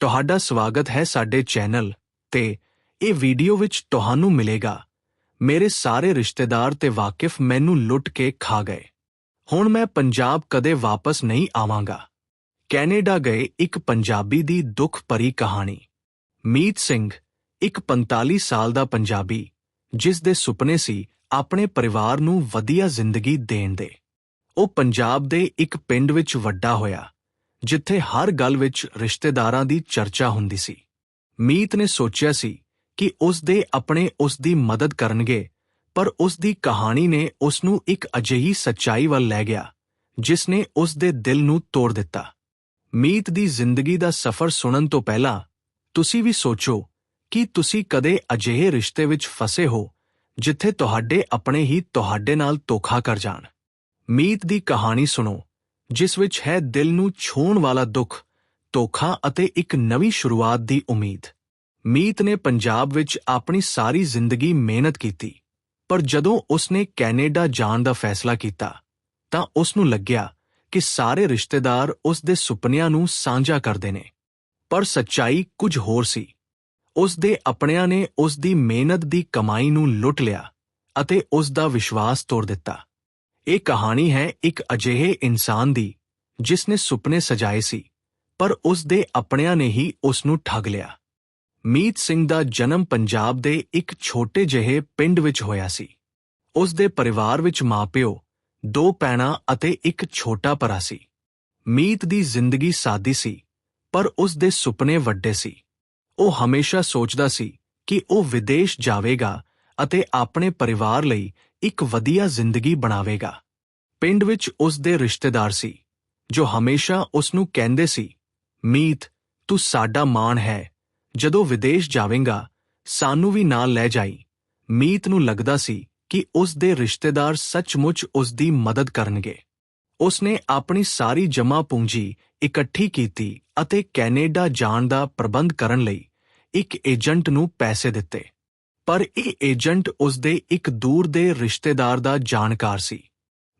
ਤੁਹਾਡਾ ਸਵਾਗਤ ਹੈ ਸਾਡੇ ਚੈਨਲ ਤੇ ਇਹ ਵੀਡੀਓ ਵਿੱਚ ਤੁਹਾਨੂੰ ਮਿਲੇਗਾ। ਮੇਰੇ ਸਾਰੇ ਰਿਸ਼ਤੇਦਾਰ ਤੇ ਵਾਕਿਫ ਮੈਨੂੰ ਲੁੱਟ ਕੇ ਖਾ ਗਏ। ਹੁਣ ਮੈਂ ਪੰਜਾਬ ਕਦੇ ਵਾਪਸ ਨਹੀਂ ਆਵਾਂਗਾ। ਕੈਨੇਡਾ ਗਏ ਇੱਕ ਪੰਜਾਬੀ ਦੀ ਦੁੱਖ ਭਰੀ ਕਹਾਣੀ। ਮੀਤ ਸਿੰਘ, ਇੱਕ 45 ਸਾਲ ਦਾ ਪੰਜਾਬੀ, ਜਿਸ ਦੇ ਸੁਪਨੇ ਸੀ ਆਪਣੇ ਪਰਿਵਾਰ ਨੂੰ ਵਧੀਆ ਜ਼ਿੰਦਗੀ ਦੇਣ ਦੇ। ਉਹ ਪੰਜਾਬ ਦੇ ਇੱਕ ਪਿੰਡ ਵਿੱਚ ਵੱਡਾ ਹੋਇਆ। ਜਿੱਥੇ ਹਰ ਗੱਲ ਵਿੱਚ ਰਿਸ਼ਤੇਦਾਰਾਂ ਦੀ ਚਰਚਾ ਹੁੰਦੀ ਸੀ। ਮੀਤ ਨੇ ਸੋਚਿਆ ਸੀ ਕਿ ਉਸ ਦੇ ਆਪਣੇ ਉਸ ਦੀ ਮਦਦ ਕਰਨਗੇ, ਪਰ ਉਸ ਦੀ ਕਹਾਣੀ ਨੇ ਉਸ ਨੂੰ ਇੱਕ ਅਜਿਹੀ ਸੱਚਾਈ ਵੱਲ ਲੈ ਗਿਆ, ਜਿਸ ਨੇ ਉਸ ਦੇ ਦਿਲ ਨੂੰ ਤੋੜ ਦਿੱਤਾ। ਮੀਤ ਦੀ ਜ਼ਿੰਦਗੀ ਦਾ ਸਫ਼ਰ ਸੁਣਨ ਤੋਂ ਪਹਿਲਾਂ, ਤੁਸੀਂ ਵੀ ਸੋਚੋ ਕਿ ਤੁਸੀਂ ਕਦੇ ਅਜਿਹੇ ਰਿਸ਼ਤੇ ਵਿੱਚ ਫਸੇ ਹੋ, ਜਿੱਥੇ ਤੁਹਾਡੇ ਆਪਣੇ ਹੀ ਤੁਹਾਡੇ ਨਾਲ ਧੋਖਾ ਕਰ ਜਾਣ। ਮੀਤ ਦੀ ਕਹਾਣੀ ਸੁਣੋ। ਜਿਸ ਵਿੱਚ ਹੈ ਦਿਲ ਨੂੰ ਛੂਹਣ ਵਾਲਾ ਦੁੱਖ, ਧੋਖਾ ਅਤੇ ਇੱਕ ਨਵੀਂ ਸ਼ੁਰੂਆਤ ਦੀ ਉਮੀਦ। ਮੀਤ ਨੇ ਪੰਜਾਬ ਵਿੱਚ ਆਪਣੀ ਸਾਰੀ ਜ਼ਿੰਦਗੀ ਮਿਹਨਤ ਕੀਤੀ, ਪਰ ਜਦੋਂ ਉਸਨੇ ਕੈਨੇਡਾ ਜਾਣ ਦਾ ਫੈਸਲਾ ਕੀਤਾ, ਤਾਂ ਉਸ ਨੂੰ ਲੱਗਿਆ ਕਿ ਸਾਰੇ ਰਿਸ਼ਤੇਦਾਰ ਉਸ ਦੇ ਸੁਪਨਿਆਂ ਨੂੰ ਸਾਂਝਾ ਕਰਦੇ ਨੇ। ਪਰ ਸੱਚਾਈ ਕੁਝ ਹੋਰ ਸੀ। ਉਸ ਦੇ ਆਪਣਿਆਂ ਨੇ ਉਸ ਦੀ ਮਿਹਨਤ ਦੀ ਕਮਾਈ ਨੂੰ ਲੁੱਟ ਲਿਆ ਅਤੇ ਉਸ ਦਾ ਵਿਸ਼ਵਾਸ ਤੋੜ ਦਿੱਤਾ। ਇਹ ਕਹਾਣੀ ਹੈ ਇੱਕ ਅਜਿਹੇ ਇਨਸਾਨ ਦੀ ਜਿਸ ਨੇ ਸੁਪਨੇ ਸਜਾਏ ਸੀ, ਪਰ ਉਸ ਦੇ ਆਪਣਿਆਂ ਨੇ ਹੀ ਉਸ ਨੂੰ ਠੱਗ ਲਿਆ। ਮੀਤ ਸਿੰਘ ਦਾ ਜਨਮ ਪੰਜਾਬ ਦੇ ਇੱਕ ਛੋਟੇ ਜਿਹੇ ਪਿੰਡ ਵਿੱਚ ਹੋਇਆ ਸੀ। ਉਸ ਦੇ ਪਰਿਵਾਰ ਵਿੱਚ ਮਾਪਿਓ, ਦੋ ਭੈਣਾਂ ਅਤੇ ਇੱਕ ਛੋਟਾ ਭਰਾ ਸੀ। ਮੀਤ ਦੀ ਜ਼ਿੰਦਗੀ ਸਾਦੀ ਸੀ, ਪਰ ਉਸ ਦੇ ਸੁਪਨੇ ਵੱਡੇ ਸੀ। ਉਹ ਹਮੇਸ਼ਾ ਸੋਚਦਾ ਸੀ ਕਿ ਉਹ ਵਿਦੇਸ਼ ਜਾਵੇਗਾ ਅਤੇ ਆਪਣੇ ਪਰਿਵਾਰ ਲਈ ਇੱਕ ਵਧੀਆ ਜ਼ਿੰਦਗੀ ਬਣਾਵੇਗਾ। ਪਿੰਡ ਵਿੱਚ ਉਸ ਦੇ ਰਿਸ਼ਤੇਦਾਰ ਸੀ, ਜੋ ਹਮੇਸ਼ਾ ਉਸ ਨੂੰ ਕਹਿੰਦੇ ਸੀ, ਮੀਤ, ਤੂੰ ਸਾਡਾ ਮਾਣ ਹੈ। ਜਦੋਂ ਵਿਦੇਸ਼ ਜਾਵੇਂਗਾ, ਸਾਨੂੰ ਵੀ ਨਾਲ ਲੈ ਜਾਈ। ਮੀਤ ਨੂੰ ਲੱਗਦਾ ਸੀ ਕਿ ਉਸ ਦੇ ਰਿਸ਼ਤੇਦਾਰ ਸੱਚਮੁੱਚ ਉਸ ਦੀ ਮਦਦ ਕਰਨਗੇ। ਉਸ ਨੇ ਆਪਣੀ ਸਾਰੀ ਜਮ੍ਹਾਂ ਪੂੰਜੀ ਇਕੱਠੀ ਕੀਤੀ ਅਤੇ ਕੈਨੇਡਾ ਜਾਣ ਦਾ ਪ੍ਰਬੰਧ ਕਰਨ ਲਈ ਇੱਕ ਏਜੰਟ ਨੂੰ ਪੈਸੇ ਦਿੱਤੇ। ਪਰ ਇਹ ਏਜੰਟ ਉਸ ਦੇ ਇੱਕ ਦੂਰ ਦੇ ਰਿਸ਼ਤੇਦਾਰ ਦਾ ਜਾਣਕਾਰ ਸੀ।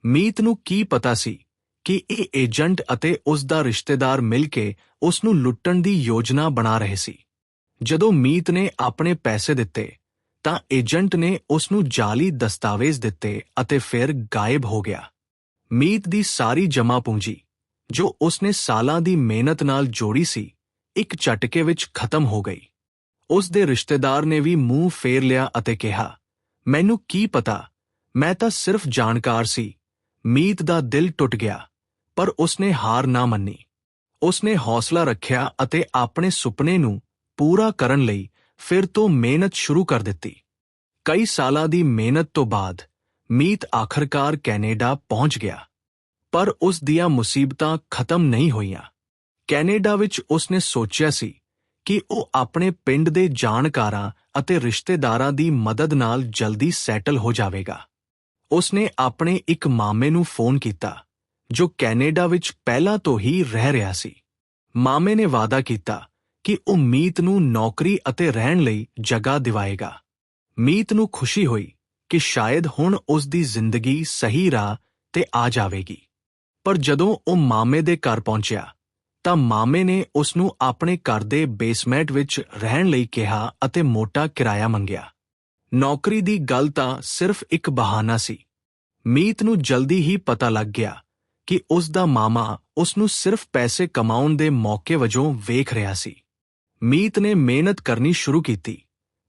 ਮੀਤ ਨੂੰ ਕੀ ਪਤਾ ਸੀ ਕਿ ਇਹ ਏਜੰਟ ਅਤੇ ਉਸ ਦਾ ਰਿਸ਼ਤੇਦਾਰ ਮਿਲ ਕੇ ਉਸ ਨੂੰ ਲੁੱਟਣ ਦੀ ਯੋਜਨਾ ਬਣਾ ਰਹੇ ਸੀ। ਜਦੋਂ ਮੀਤ ਨੇ ਆਪਣੇ ਪੈਸੇ ਦਿੱਤੇ, ਤਾਂ ਏਜੰਟ ਨੇ ਉਸ ਨੂੰ ਜਾਲੀ ਦਸਤਾਵੇਜ਼ ਦਿੱਤੇ ਅਤੇ ਫਿਰ ਗਾਇਬ ਹੋ ਗਿਆ। ਮੀਤ ਦੀ ਸਾਰੀ ਜਮ੍ਹਾਂ ਪੂੰਜੀ, ਜੋ ਉਸ ਨੇ ਸਾਲਾਂ ਦੀ ਮਿਹਨਤ ਨਾਲ ਜੋੜੀ ਸੀ, ਇੱਕ ਝਟਕੇ ਵਿੱਚ ਖਤਮ ਹੋ ਗਈ। ਉਸ ਦੇ ਰਿਸ਼ਤੇਦਾਰ ਨੇ ਵੀ ਮੂੰਹ ਫੇਰ ਲਿਆ ਅਤੇ ਕਿਹਾ, ਮੈਨੂੰ ਕੀ ਪਤਾ? ਮੈਂ ਤਾਂ ਸਿਰਫ ਜਾਣਕਾਰ ਸੀ। ਮੀਤ ਦਾ ਦਿਲ ਟੁੱਟ ਗਿਆ, ਪਰ ਉਸਨੇ ਹਾਰ ਨਾ ਮੰਨੀ। ਉਸਨੇ ਹੌਸਲਾ ਰੱਖਿਆ ਅਤੇ ਆਪਣੇ ਸੁਪਨੇ ਨੂੰ ਪੂਰਾ ਕਰਨ ਲਈ ਫਿਰ ਤੋਂ ਮਿਹਨਤ ਸ਼ੁਰੂ ਕਰ ਦਿੱਤੀ। ਕਈ ਸਾਲਾਂ ਦੀ ਮਿਹਨਤ ਤੋਂ ਬਾਅਦ ਮੀਤ ਆਖਰਕਾਰ ਕੈਨੇਡਾ ਪਹੁੰਚ ਗਿਆ, ਪਰ ਉਸ ਦੀਆਂ ਮੁਸੀਬਤਾਂ ਖਤਮ ਨਹੀਂ ਹੋਈਆਂ। ਕੈਨੇਡਾ ਵਿੱਚ ਉਸਨੇ ਸੋਚਿਆ ਸੀ ਕਿ ਉਹ ਆਪਣੇ ਪਿੰਡ ਦੇ ਜਾਣਕਾਰਾਂ ਅਤੇ ਰਿਸ਼ਤੇਦਾਰਾਂ ਦੀ ਮਦਦ ਨਾਲ ਜਲਦੀ ਸੈਟਲ ਹੋ ਜਾਵੇਗਾ। ਉਸਨੇ ਆਪਣੇ ਇੱਕ ਮਾਮੇ ਨੂੰ ਫੋਨ ਕੀਤਾ, ਜੋ ਕੈਨੇਡਾ ਵਿੱਚ ਪਹਿਲਾਂ ਤੋਂ ਹੀ ਰਹਿ ਰਿਹਾ ਸੀ। ਮਾਮੇ ਨੇ ਵਾਅਦਾ ਕੀਤਾ ਕਿ ਉਹ ਮੀਤ ਨੂੰ ਨੌਕਰੀ ਅਤੇ ਰਹਿਣ ਲਈ ਜਗ੍ਹਾ ਦਿਵਾਏਗਾ। ਮੀਤ ਨੂੰ ਖੁਸ਼ੀ ਹੋਈ ਕਿ ਸ਼ਾਇਦ ਹੁਣ ਉਸ ਦੀ ਜ਼ਿੰਦਗੀ ਸਹੀ ਰਾਹ ਤੇ ਆ ਜਾਵੇਗੀ। ਪਰ ਜਦੋਂ ਉਹ ਮਾਮੇ ਦੇ ਘਰ ਪਹੁੰਚਿਆ ਤਾਂ ਮਾਮੇ ਨੇ ਉਸ ਨੂੰ ਆਪਣੇ ਘਰ ਦੇ ਬੇਸਮੈਂਟ ਵਿੱਚ ਰਹਿਣ ਲਈ ਕਿਹਾ ਅਤੇ ਮੋਟਾ ਕਿਰਾਇਆ ਮੰਗਿਆ। ਨੌਕਰੀ ਦੀ ਗੱਲ ਤਾਂ ਸਿਰਫ ਇੱਕ ਬਹਾਨਾ ਸੀ। ਮੀਤ ਨੂੰ ਜਲਦੀ ਹੀ ਪਤਾ ਲੱਗ ਗਿਆ ਕਿ ਉਸ ਦਾ ਮਾਮਾ ਉਸ ਨੂੰ ਸਿਰਫ ਪੈਸੇ ਕਮਾਉਣ ਦੇ ਮੌਕੇ ਵਜੋਂ ਵੇਖ ਰਿਹਾ ਸੀ। ਮੀਤ ਨੇ ਮਿਹਨਤ ਕਰਨੀ ਸ਼ੁਰੂ ਕੀਤੀ,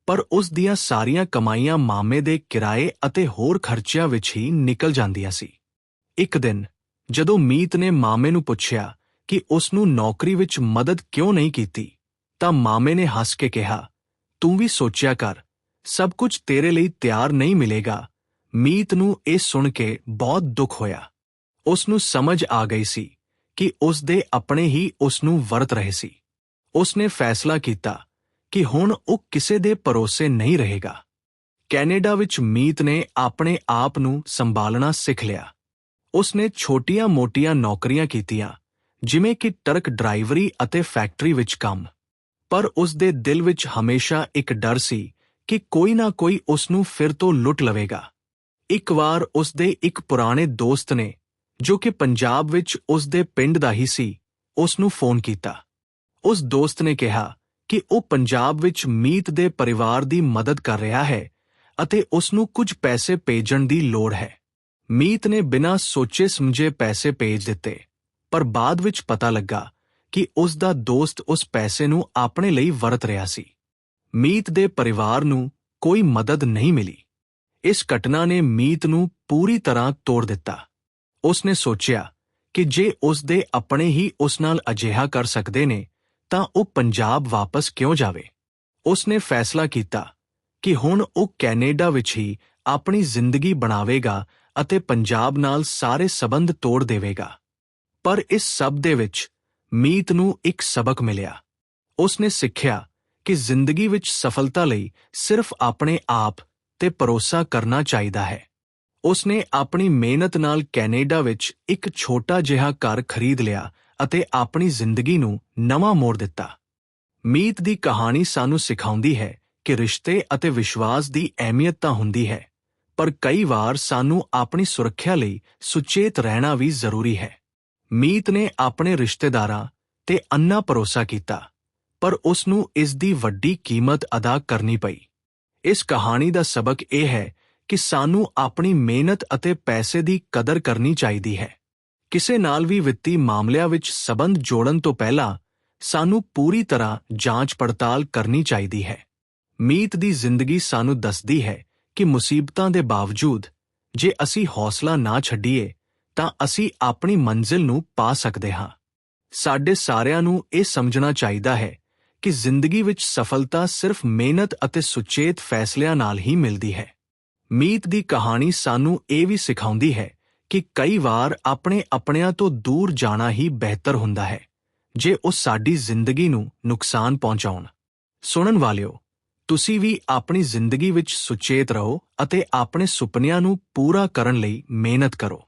ਪਰ ਉਸ ਦੀਆਂ ਸਾਰੀਆਂ ਕਮਾਈਆਂ ਮਾਮੇ ਦੇ ਕਿਰਾਏ ਅਤੇ ਹੋਰ ਖਰਚਿਆਂ ਵਿੱਚ ਹੀ ਨਿਕਲ ਜਾਂਦੀਆਂ ਸੀ। ਇੱਕ ਦਿਨ ਜਦੋਂ ਮੀਤ ਨੇ ਮਾਮੇ ਨੂੰ ਪੁੱਛਿਆ ਕਿ ਉਸ ਨੂੰ ਨੌਕਰੀ ਵਿੱਚ ਮਦਦ ਕਿਉਂ ਨਹੀਂ ਕੀਤੀ, ਤਾਂ ਮਾਮੇ ਨੇ ਹੱਸ ਕੇ ਕਿਹਾ, ਤੂੰ ਵੀ ਸੋਚਿਆ ਕਰ, ਸਭ ਕੁਝ ਤੇਰੇ ਲਈ ਤਿਆਰ ਨਹੀਂ ਮਿਲੇਗਾ। ਮੀਤ ਨੂੰ ਇਹ ਸੁਣ ਕੇ ਬਹੁਤ ਦੁੱਖ ਹੋਇਆ। ਉਸ ਨੂੰ ਸਮਝ ਆ ਗਈ ਸੀ ਕਿ ਉਸ ਦੇ ਆਪਣੇ ਹੀ ਉਸ ਨੂੰ ਵਰਤ ਰਹੇ ਸੀ। ਉਸ ਨੇ ਫੈਸਲਾ ਕੀਤਾ ਕਿ ਹੁਣ ਉਹ ਕਿਸੇ ਦੇ ਭਰੋਸੇ ਨਹੀਂ ਰਹੇਗਾ। ਕੈਨੇਡਾ ਵਿੱਚ ਮੀਤ ਨੇ ਆਪਣੇ ਆਪ ਨੂੰ ਸੰਭਾਲਣਾ ਸਿੱਖ ਲਿਆ। ਉਸ ਨੇ ਛੋਟੀਆਂ-ਮੋਟੀਆਂ ਨੌਕਰੀਆਂ ਕੀਤੀਆਂ ਜਿਵੇਂ ਕਿ ਟਰੱਕ ਡਰਾਈਵਰੀ ਅਤੇ ਫੈਕਟਰੀ ਵਿੱਚ ਕੰਮ। ਪਰ ਉਸ ਦੇ ਦਿਲ ਵਿੱਚ ਹਮੇਸ਼ਾ ਇੱਕ ਡਰ ਸੀ ਕਿ ਕੋਈ ਨਾ ਕੋਈ ਉਸ ਨੂੰ ਫਿਰ ਤੋਂ ਲੁੱਟ ਲਵੇਗਾ। ਇੱਕ ਵਾਰ ਉਸ ਦੇ ਇੱਕ ਪੁਰਾਣੇ ਦੋਸਤ ਨੇ, ਜੋ ਕਿ ਪੰਜਾਬ ਵਿੱਚ ਉਸ ਦੇ ਪਿੰਡ ਦਾ ਹੀ ਸੀ, ਉਸ ਨੂੰ ਫੋਨ ਕੀਤਾ। ਉਸ ਦੋਸਤ ਨੇ ਕਿਹਾ ਕਿ ਉਹ ਪੰਜਾਬ ਵਿੱਚ ਮੀਤ ਦੇ ਪਰਿਵਾਰ ਦੀ ਮਦਦ ਕਰ ਰਿਹਾ ਹੈ ਅਤੇ ਉਸ ਨੂੰ ਕੁਝ ਪੈਸੇ ਭੇਜਣ ਦੀ ਲੋੜ ਹੈ। ਮੀਤ ਨੇ ਬਿਨਾਂ ਸੋਚੇ ਸਮਝੇ ਪੈਸੇ ਭੇਜ ਦਿੱਤੇ। ਪਰ ਬਾਅਦ ਵਿੱਚ ਪਤਾ ਲੱਗਾ ਕਿ ਉਸ ਦਾ ਦੋਸਤ ਉਸ ਪੈਸੇ ਨੂੰ ਆਪਣੇ ਲਈ ਵਰਤ ਰਿਹਾ ਸੀ। ਮੀਤ ਦੇ ਪਰਿਵਾਰ ਨੂੰ ਕੋਈ ਮਦਦ ਨਹੀਂ ਮਿਲੀ। ਇਸ ਘਟਨਾ ਨੇ ਮੀਤ ਨੂੰ ਪੂਰੀ ਤਰ੍ਹਾਂ ਤੋੜ ਦਿੱਤਾ। ਉਸਨੇ ਸੋਚਿਆ ਕਿ ਜੇ ਉਸ ਦੇ ਆਪਣੇ ਹੀ ਉਸ ਨਾਲ ਅਜਿਹਾ ਕਰ ਸਕਦੇ ਨੇ, ਤਾਂ ਉਹ ਪੰਜਾਬ ਵਾਪਸ ਕਿਉਂ ਜਾਵੇ? ਉਸਨੇ ਫੈਸਲਾ ਕੀਤਾ ਕਿ ਹੁਣ ਉਹ ਕੈਨੇਡਾ ਵਿੱਚ ਹੀ ਆਪਣੀ ਜ਼ਿੰਦਗੀ ਬਣਾਵੇਗਾ ਅਤੇ ਪੰਜਾਬ ਨਾਲ ਸਾਰੇ ਸਬੰਧ ਤੋੜ ਦੇਵੇਗਾ। ਪਰ ਇਸ ਸਭ ਦੇ ਵਿੱਚ ਮੀਤ ਨੂੰ ਇੱਕ ਸਬਕ ਮਿਲਿਆ। ਉਸ ਨੇ ਸਿੱਖਿਆ ਕਿ ਜ਼ਿੰਦਗੀ ਵਿੱਚ ਸਫਲਤਾ ਲਈ ਸਿਰਫ ਆਪਣੇ ਆਪ ਤੇ ਭਰੋਸਾ ਕਰਨਾ ਚਾਹੀਦਾ ਹੈ। ਉਸਨੇ ਆਪਣੀ ਮਿਹਨਤ ਨਾਲ ਕੈਨੇਡਾ ਵਿੱਚ ਇੱਕ ਛੋਟਾ ਜਿਹਾ ਘਰ ਖਰੀਦ ਲਿਆ ਅਤੇ ਆਪਣੀ ਜ਼ਿੰਦਗੀ ਨੂੰ ਨਵਾਂ ਮੋੜ ਦਿੱਤਾ। ਮੀਤ ਦੀ ਕਹਾਣੀ ਸਾਨੂੰ ਸਿਖਾਉਂਦੀ ਹੈ ਕਿ ਰਿਸ਼ਤੇ ਅਤੇ ਵਿਸ਼ਵਾਸ ਦੀ ਅਹਿਮੀਅਤ ਤਾਂ ਹੁੰਦੀ ਹੈ, ਪਰ ਕਈ ਵਾਰ ਸਾਨੂੰ ਆਪਣੀ ਸੁਰੱਖਿਆ ਲਈ ਸੁਚੇਤ ਰਹਿਣਾ ਵੀ ਜ਼ਰੂਰੀ ਹੈ। ਮੀਤ ਨੇ ਆਪਣੇ ਰਿਸ਼ਤੇਦਾਰਾਂ ਤੇ ਅੰਨਾ ਭਰੋਸਾ ਕੀਤਾ, ਪਰ ਉਸ ਨੂੰ ਇਸ ਦੀ ਵੱਡੀ ਕੀਮਤ ਅਦਾ ਕਰਨੀ ਪਈ। ਇਸ ਕਹਾਣੀ ਦਾ ਸਬਕ ਇਹ ਹੈ ਕਿ ਸਾਨੂੰ ਆਪਣੀ ਮਿਹਨਤ ਅਤੇ ਪੈਸੇ ਦੀ ਕਦਰ ਕਰਨੀ ਚਾਹੀਦੀ ਹੈ। ਕਿਸੇ ਨਾਲ ਵੀ ਵਿੱਤੀ ਮਾਮਲਿਆਂ ਵਿੱਚ ਸਬੰਧ ਜੋੜਨ ਤੋਂ ਪਹਿਲਾਂ ਸਾਨੂੰ ਪੂਰੀ ਤਰ੍ਹਾਂ ਜਾਂਚ ਪੜਤਾਲ ਕਰਨੀ ਚਾਹੀਦੀ ਹੈ। ਮੀਤ ਦੀ ਜ਼ਿੰਦਗੀ ਸਾਨੂੰ ਦੱਸਦੀ ਹੈ ਕਿ ਮੁਸੀਬਤਾਂ ਦੇ ਬਾਵਜੂਦ ਜੇ ਅਸੀਂ ਹੌਸਲਾ ਨਾ ਛੱਡੀਏ ਤਾਂ ਅਸੀਂ ਆਪਣੀ ਮੰਜ਼ਿਲ ਨੂੰ ਪਾ ਸਕਦੇ ਹਾਂ। ਸਾਡੇ ਸਾਰਿਆਂ ਨੂੰ ਇਹ ਸਮਝਣਾ ਚਾਹੀਦਾ ਹੈ ਕਿ ਜ਼ਿੰਦਗੀ ਵਿੱਚ ਸਫਲਤਾ ਸਿਰਫ ਮਿਹਨਤ ਅਤੇ ਸੁਚੇਤ ਫੈਸਲਿਆਂ ਨਾਲ ਹੀ ਮਿਲਦੀ ਹੈ। ਮੀਤ ਦੀ ਕਹਾਣੀ ਸਾਨੂੰ ਇਹ ਵੀ ਸਿਖਾਉਂਦੀ ਹੈ ਕਿ ਕਈ ਵਾਰ ਆਪਣੇ ਆਪਣਿਆਂ ਤੋਂ ਦੂਰ ਜਾਣਾ ਹੀ ਬਿਹਤਰ ਹੁੰਦਾ ਹੈ, ਜੇ ਉਹ ਸਾਡੀ ਜ਼ਿੰਦਗੀ ਨੂੰ ਨੁਕਸਾਨ ਪਹੁੰਚਾਉਣ। ਸੁਣਨ ਵਾਲਿਓ, ਤੁਸੀਂ ਵੀ ਆਪਣੀ ਜ਼ਿੰਦਗੀ ਵਿੱਚ ਸੁਚੇਤ ਰਹੋ ਅਤੇ ਆਪਣੇ ਸੁਪਨਿਆਂ ਨੂੰ ਪੂਰਾ ਕਰਨ ਲਈ ਮਿਹਨਤ ਕਰੋ।